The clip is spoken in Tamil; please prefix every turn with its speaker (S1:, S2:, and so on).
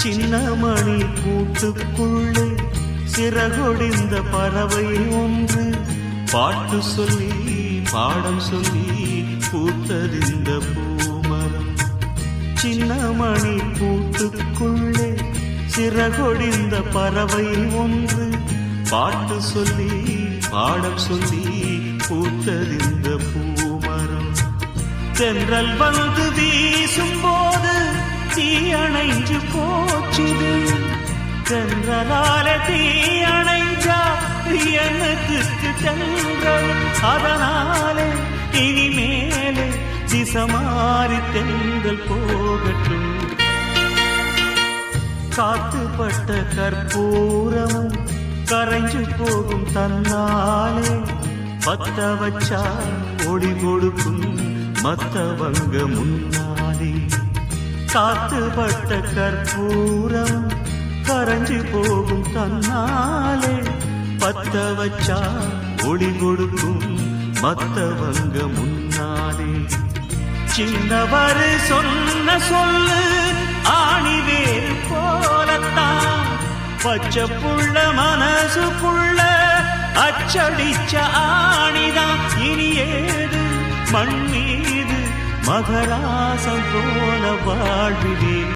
S1: சின்ன மணி கூட்டுக்குள்ளே சிறகொடிந்த பறவை ஒன்று. பாட்டு சொல்லி பாடம் சொல்லி பூத்தறிந்த பூமரம் சின்ன மணி கூட்டுக்குள்ளே சிறகொடிந்த பறவை ஒன்று. பாட்டு சொல்லி பாடம் சொல்லி பூத்தறிந்த பூமரம் தென்றல் வந்து வீசும் தென்றலால தீ அணைஞ்சா எனக்கு தென்றல். அதனாலே இனிமேலே திசமாறி தெங்கள் போகட்டும். காத்துப்பட்ட கற்பூரமும் கரைஞ்சு போகும் தன்னாலே பத்த வச்சா ஒளி கொடுக்கும் மத்தவங்க முன்னாலே. காத்துப்பட்ட கற்பூரம் மறைஞ்சு போகும் தன்னாலே பத்த வச்சா ஒளி கொடுக்கும் மத்தவங்க முன்னாலே. சின்னவர் சொன்ன சொல்லு ஆணி போலத்தான். பச்சை புள்ள மனசு புள்ள அச்சடிச்ச ஆணிதான். இனி ஏது? மண் மீது மகராசம் போல வாழ்விலே.